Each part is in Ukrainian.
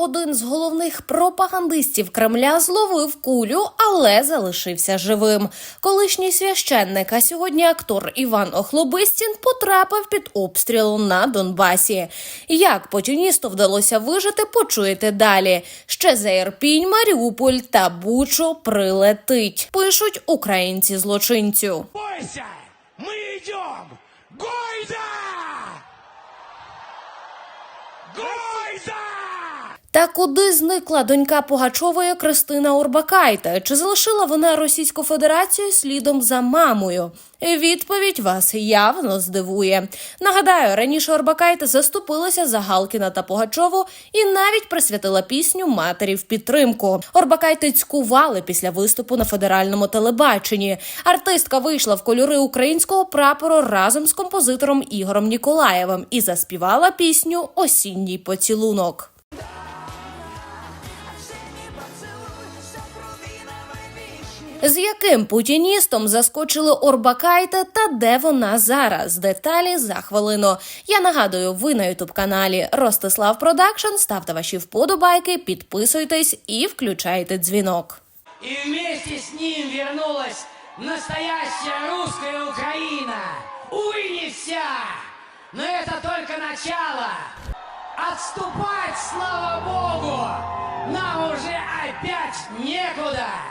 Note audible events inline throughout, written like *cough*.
Один з головних пропагандистів Кремля зловив кулю, але залишився живим. Колишній священник, а сьогодні актор Іван Охлобистін потрапив під обстріл на Донбасі. Як путіністу вдалося вижити, почуєте далі. Ще за Ірпінь, Маріуполь та Бучу прилетить. Пишуть українці злочинцю. Бойся! Мы идем! Гойда! Гойда! Та куди зникла донька Пугачової Кристина Урбакайте? Чи залишила вона Російську Федерацію слідом за мамою? Відповідь вас явно здивує. Нагадаю, раніше Орбакайте заступилася за Галкіна та Пугачову і навіть присвятила пісню матері в підтримку. Орбакайте цькували після виступу на федеральному телебаченні. Артистка вийшла в кольори українського прапору разом з композитором Ігорем Ніколаєвим і заспівала пісню Осінній поцілунок. З яким путіністом заскочили Орбакайте та де вона зараз? Деталі за хвилину. Я нагадую, ви на ютуб каналі Ростислав Продакшн. Ставте ваші вподобайки, підписуйтесь і включайте дзвінок. И вместе с ним вернулась настоящая русская Украина. Увы, не вся, но это только начало. Отступать, слава Богу, нам уже опять некуда.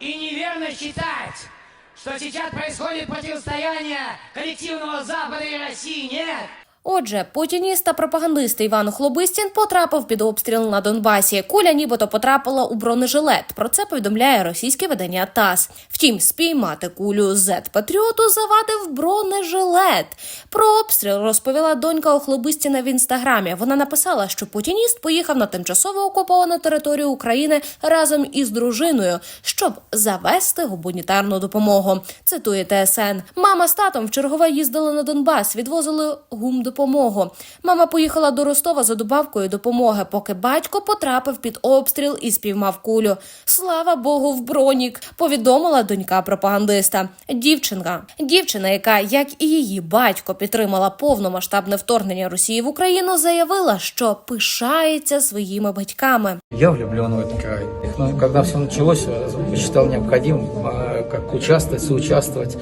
И неверно считать, что сейчас происходит противостояние коллективного Запада и России. Нет. Отже, путініст та пропагандист Іван Хлобистін потрапив під обстріл на Донбасі. Куля нібито потрапила у бронежилет. Про це повідомляє російське видання ТАСС. Втім, спіймати кулю з патріоту завадив бронежилет. Про обстріл розповіла донька Охлобистіна в інстаграмі. Вона написала, що путініст поїхав на тимчасово окуповану територію України разом із дружиною, щоб завести гуманітарну допомогу. Цитує ТСН. Мама з татом в чергове їздили на Донбас, відвозили гумдопомогу. Мама поїхала до Ростова за добавкою допомоги, поки батько потрапив під обстріл і спіймав кулю. Слава Богу, в бронік, повідомила донька пропагандиста. Дівчинка, дівчина, яка, як і її батько, підтримала повномасштабне вторгнення Росії в Україну, заявила, що пишається своїми батьками. Я влюблен в этот край. Ну, когда все началось, я посчитал необходимым как участвовать, соучаствовать.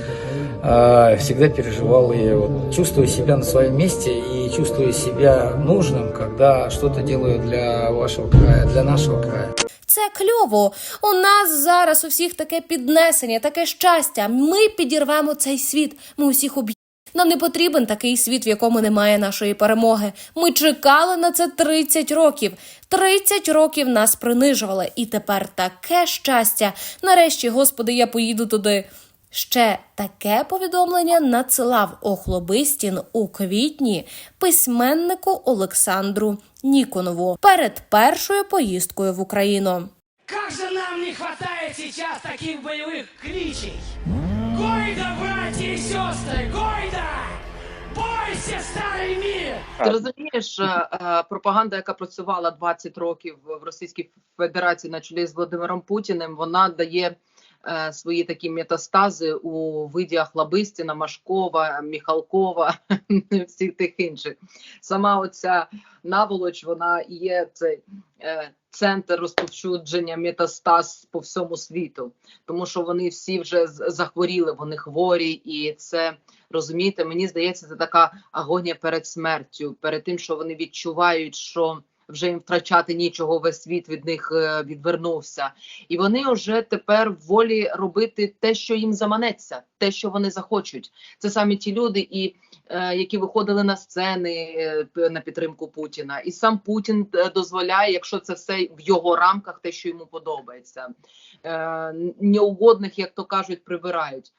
Всегда переживал и вот, чувствую себя на своем месте и чувствую себя нужным, когда что-то делаю для вашего края, для нашего края. Це кльово. У нас зараз у всіх таке піднесення, таке щастя. Ми підірвемо цей світ. Ми усіх об'ємо. Нам не потрібен такий світ, в якому немає нашої перемоги. Ми чекали на це 30 років. 30 років нас принижували, і тепер таке щастя. Нарешті, господи, я поїду туди. Ще таке повідомлення надсилав Охлобистін у квітні письменнику Олександру Ніконову перед першою поїздкою в Україну. Как же нам не хватает сейчас таких боевых кличей! Гойда, братья и сестры, Гойда! Бойся, старый мир! Ти розумієш, е, е, пропаганда, яка працювала 20 років в Російській Федерації на чолі з Володимиром Путіним, вона дає е, свої такі метастази у виді Ахлабистіна, Машкова, Міхалкова, *laughs* всіх тих інших. Сама оця наволоч, вона є цей е, центр розповсюдження метастаз по всьому світу, тому що вони всі вже захворіли, вони хворі, і це розумієте, мені здається, це така агонія перед смертю, перед тим, що вони відчувають, що вже їм втрачати нічого, весь світ від них е, відвернувся, і вони вже тепер волі робити те, що їм заманеться, те, що вони захочуть. Це саме ті люди, і е, які виходили на сцени е, на підтримку Путіна, і сам Путін дозволяє, якщо це все в його рамках, те, що йому подобається. Неугодних, як то кажуть, прибирають.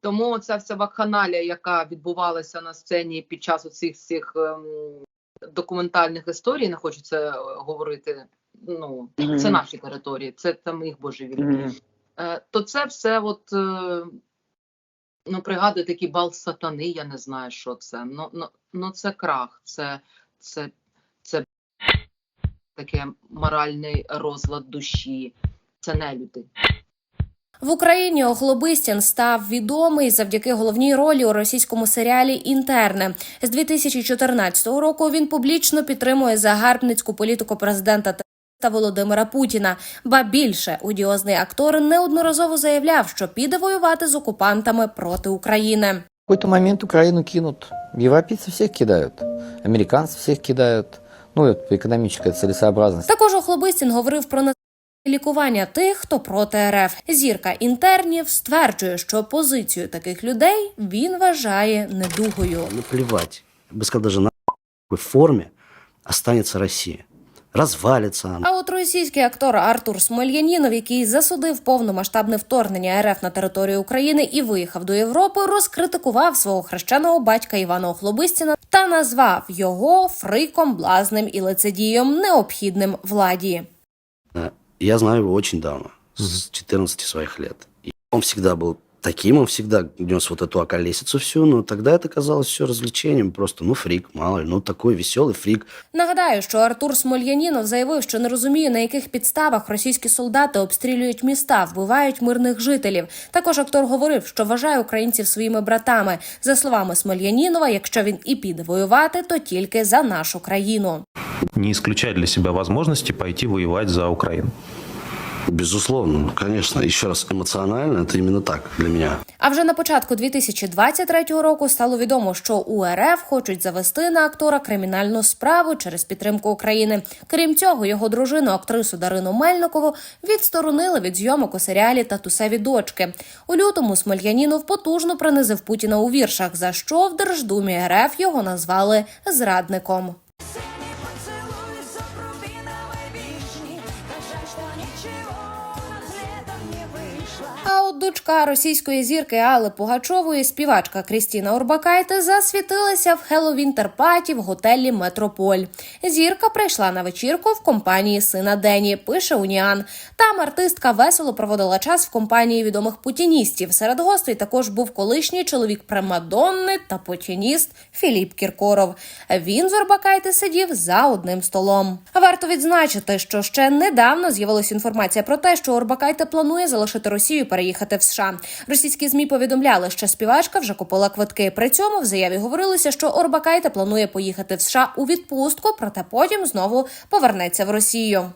Тому ця вся вакханалія, яка відбувалася на сцені під час оцих всіх ем, документальних історій, не хочу це е, говорити. Ну це наші території, це там їх божевіль. Е, то це все, от е, ну пригадує такий бал сатани. Я не знаю, що це. Ну, ну, ну це крах, це, це, це таке моральний розлад душі. Це не люди. В Україні Охлобистін став відомий завдяки головній ролі у російському серіалі Інтерне з 2014 року. Він публічно підтримує загарбницьку політику президента та Володимира Путіна. Ба більше одіозний актор неодноразово заявляв, що піде воювати з окупантами проти України. В какой-то момент Украину кинут. Европейцы всех кидают. Американцы всех кидают. Ну, это экономическая целесообразность. Також Охлобистін говорив про на- лікування тих, хто проти РФ. Зірка інтернів стверджує, що позицію таких людей він вважає недугою. наплевать, я бы сказал, даже на какой форме останется Россия. А от російський актор Артур Смольянінов, який засудив повномасштабне вторгнення РФ на територію України і виїхав до Європи, розкритикував свого хрещеного батька Івана Охлобистіна та назвав його фриком, блазнем і лицедієм, необхідним владі. Э, Я знаю его очень давно, с 14 своих лет. И он всегда был таким, он всегда нес вот эту околесицу всю, но тогда это казалось все развлечением, просто, ну, фрик, мало ли, ну, такой веселый фрик. Нагадаю, що Артур Смольянінов заявив, що не розуміє, на яких підставах російські солдати обстрілюють міста, вбивають мирних жителів. Також актор говорив, що вважає українців своїми братами. За словами Смольянінова, якщо він і піде воювати, то тільки за нашу країну. не исключать для себя возможности пойти воевать за Украину. Безусловно, конечно, еще раз, эмоционально это именно так для меня. А вже на початку 2023 року стало відомо, що у РФ хочуть завести на актора кримінальну справу через підтримку України. Крім цього, його дружину, актрису Дарину Мельникову, відсторонили від зйомок у серіалі Татусеві дочки. У лютому Смольянінов потужно принизив Путіна у віршах, за що в Держдумі РФ його назвали зрадником. Дочка російської зірки Алли Пугачової, співачка Крістіна Орбакайте, засвітилася в Хеллоуінтер-паті в готелі Метрополь. Зірка прийшла на вечірку в компанії сина Дені, пише Уніан. Там артистка весело проводила час в компанії відомих путіністів. Серед гостей також був колишній чоловік Примадонни та путініст Філіп Кіркоров. Він з Орбакайте сидів за одним столом. Варто відзначити, що ще недавно з'явилася інформація про те, що Орбакайте планує залишити Росію переїхати в США. Російські змі повідомляли, що співачка вже купила квитки. При цьому в заяві говорилося, що Орбакайте планує поїхати в США у відпустку, проте потім знову повернеться в Росію.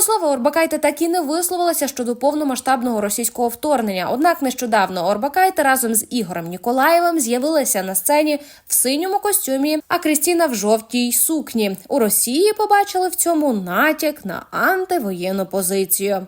До слова, Орбакайте так і не висловилася щодо повномасштабного російського вторгнення. Однак нещодавно Орбакайте разом з Ігорем Ніколаєвим з'явилася на сцені в синьому костюмі, а Крістіна в жовтій сукні. У Росії побачили в цьому натяк на антивоєнну позицію.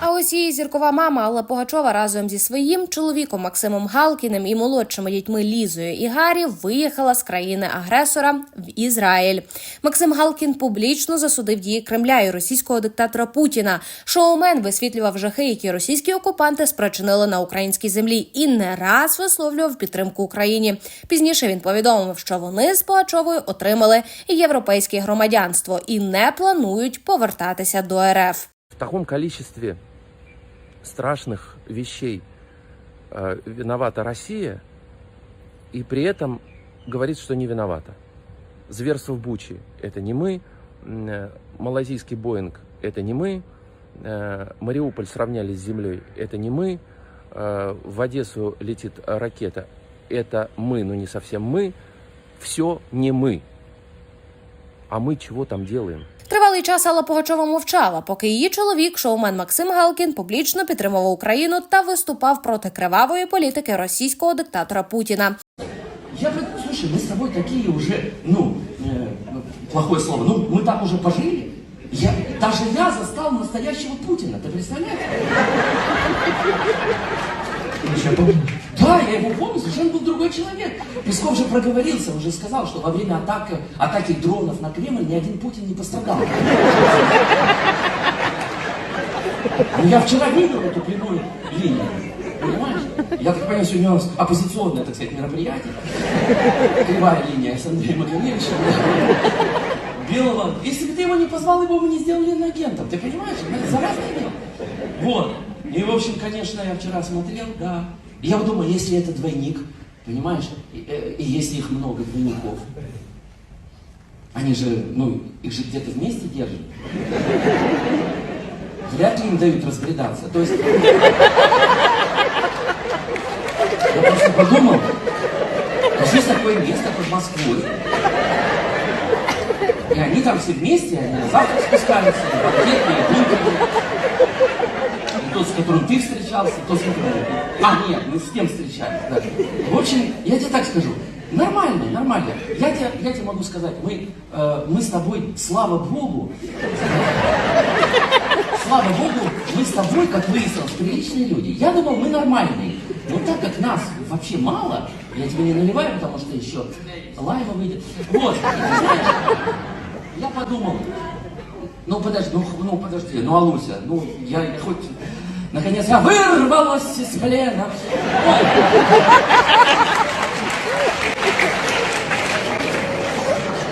А ось її зіркова мама Алла Пугачова разом зі своїм чоловіком Максимом Галкіним і молодшими дітьми Лізою і Гарі виїхала з країни-агресора в Ізраїль. Максим Галкін публічно засудив дії Кремля і російського диктатора Путіна. Шоумен висвітлював жахи, які російські окупанти спричинили на українській землі, і не раз висловлював підтримку Україні. Пізніше він повідомив, що вони з Пугачовою отримали європейське громадянство і не планують повертатися до РФ. в таком количестве страшных вещей э, виновата Россия, и при этом говорит, что не виновата. Зверство в Буче – это не мы, э, малазийский Боинг – это не мы, э, Мариуполь сравняли с землей – это не мы, э, в Одессу летит ракета – это мы, но не совсем мы, все не мы. А мы чего там делаем? Тривалий час Алла Пугачова мовчала, поки її чоловік, шоумен Максим Галкін, публічно підтримував Україну та виступав проти кривавої політики російського диктатора Путіна. Я говорю, слушай, мы с тобой такие уже, ну, э, плохое слово, ну, мы так уже пожили. Я, даже я застал настоящего Путина, ты представляешь? *laughs* Да, я его помню, совершенно был другой человек. Песков же проговорился, уже сказал, что во время атаки, атаки дронов на Кремль ни один Путин не пострадал. Ну, я вчера видел эту прямую линию, понимаешь? Я так понимаю, сегодня у нас оппозиционное, так сказать, мероприятие. Кривая линия с Андреем Маковевичем. Белого. Если бы ты его не позвал, его бы не сделали иноагентом. Ты понимаешь? Это заразное дело. Вот. И, в общем, конечно, я вчера смотрел, да. Я вот думаю, если это двойник, понимаешь, и, э, и если их много двойников, они же, ну, их же где-то вместе держат. вряд ли им дают разбредаться. То есть... Я просто подумал, что есть такое место под Москвой. И они там все вместе, они на завтрак спускаются, и бутеры. И тот, с которым ты встречался, тот, с которым... А, нет, мы с кем встречались, да. В общем, я тебе так скажу. Нормально, нормально. Я тебе, я тебе могу сказать, мы, э, мы с тобой, слава Богу, слава Богу, мы с тобой, как выяснилось, приличные люди. Я думал, мы нормальные. Но так как нас вообще мало, я тебе не наливаю, потому что еще лайма выйдет. Вот, знаешь, я подумал, ну подожди, ну, ну подожди, ну Алуся, ну я хоть, наконец, я вырвалась из плена.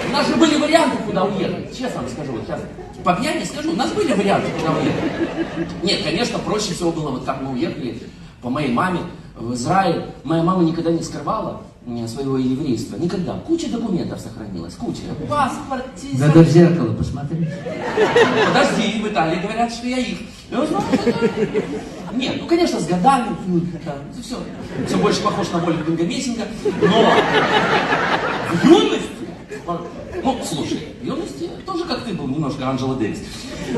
У нас же были варианты, куда уехать. Честно вам скажу, вот сейчас по пьяни скажу, у нас были варианты, куда уехать. Нет, конечно, проще всего было, вот как мы уехали по моей маме в Израиль. Моя мама никогда не скрывала своего еврейства. Никогда. Куча документов сохранилась, куча. Паспорт, Надо в зеркало посмотреть. Подожди, в Италии говорят, что я их. Что это- Нет, ну, конечно, с годами, ну, да, все, все больше похож на Вольфганга Мессинга, но в юности, ну, слушай, в юности тоже как ты был немножко Анджела Дэвис.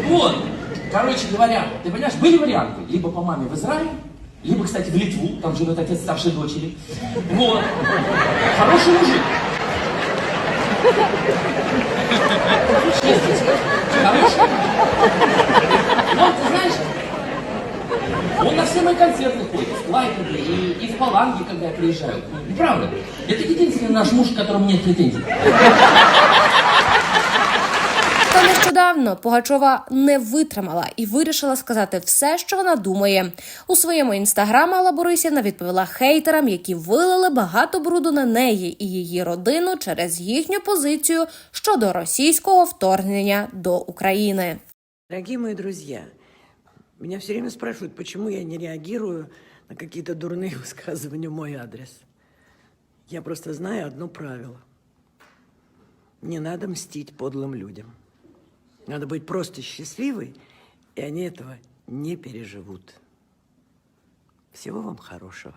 Вот, короче говоря, ты понимаешь, были варианты, либо по маме в Израиль, либо, кстати, в Литву, там живет отец старшей дочери. Вот, хороший мужик. Хороший. все мои концерты ходит, в Клайпеде и, и в Паланге, когда я приезжаю. Ну, правда. Это единственный наш муж, к которому нет претензий. Та нещодавно Пугачова не витримала і вирішила сказати все, що вона думає. У своєму інстаграм Алла Борисівна відповіла хейтерам, які вилили багато бруду на неї і її родину через їхню позицію щодо російського вторгнення до України. Дорогие мои друзья, Меня все время спрашивают, почему я не реагирую на какие-то дурные *laughs* высказывания в мой адрес. Я просто знаю одно правило. Не надо мстить подлым людям. Надо быть просто счастливой, и они этого не переживут. Всего вам хорошего.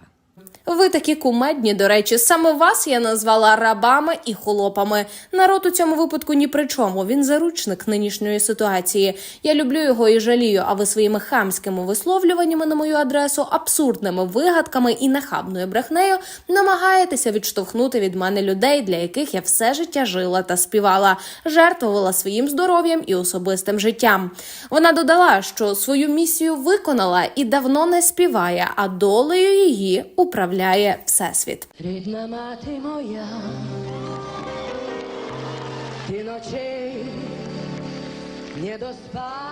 Ви такі кумедні, до речі, саме вас я назвала рабами і холопами. Народ у цьому випадку ні при чому. Він заручник нинішньої ситуації. Я люблю його і жалію. А ви своїми хамськими висловлюваннями на мою адресу, абсурдними вигадками і нахабною брехнею намагаєтеся відштовхнути від мене людей, для яких я все життя жила та співала, жертвувала своїм здоров'ям і особистим життям. Вона додала, що свою місію виконала і давно не співає, а долею її управляє всесвіт. Рідна мати моя, ти ночей не доспала.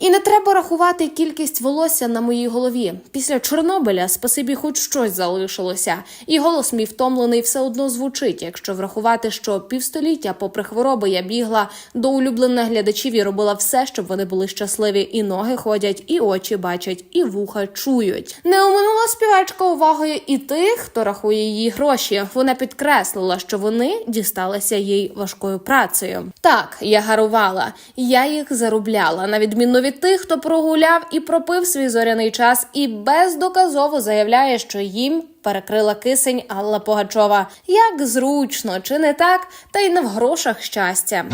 І не треба рахувати кількість волосся на моїй голові. Після Чорнобиля спасибі, хоч щось залишилося, і голос мій втомлений все одно звучить. Якщо врахувати, що півстоліття, попри хвороби, я бігла до улюблених глядачів і робила все, щоб вони були щасливі. І ноги ходять, і очі бачать, і вуха чують. Не оминула співачка увагою і тих, хто рахує її гроші. Вона підкреслила, що вони дісталися їй важкою працею. Так, я гарувала, я їх заробляла, на відміну від тих, хто прогуляв і пропив свій зоряний час, і бездоказово заявляє, що їм перекрила кисень Алла Погачова. Як зручно, чи не так? Та й не в грошах щастя.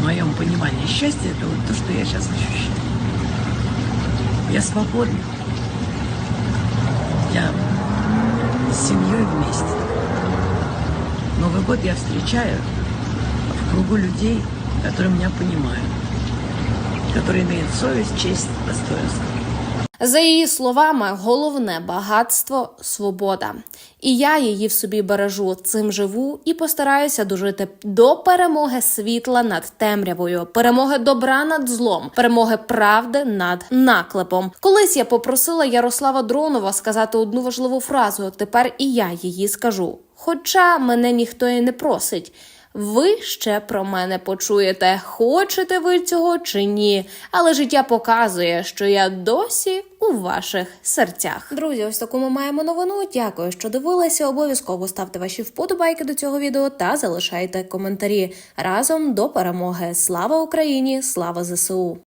В моем понимании счастье – это вот то, что я сейчас ощущаю. Я свободна. Я с семьей вместе. Новый год я встречаю в кругу людей, которые меня понимают, которые имеют совесть, честь, достоинство. За її словами, головне багатство свобода. І я її в собі бережу, цим живу і постараюся дожити до перемоги світла над темрявою, перемоги добра над злом, перемоги правди над наклепом. Колись я попросила Ярослава Дронова сказати одну важливу фразу. Тепер і я її скажу. Хоча мене ніхто і не просить. Ви ще про мене почуєте, хочете ви цього чи ні. Але життя показує, що я досі у ваших серцях. Друзі, ось таку ми маємо новину. Дякую, що дивилися. Обов'язково ставте ваші вподобайки до цього відео та залишайте коментарі разом до перемоги. Слава Україні! Слава ЗСУ!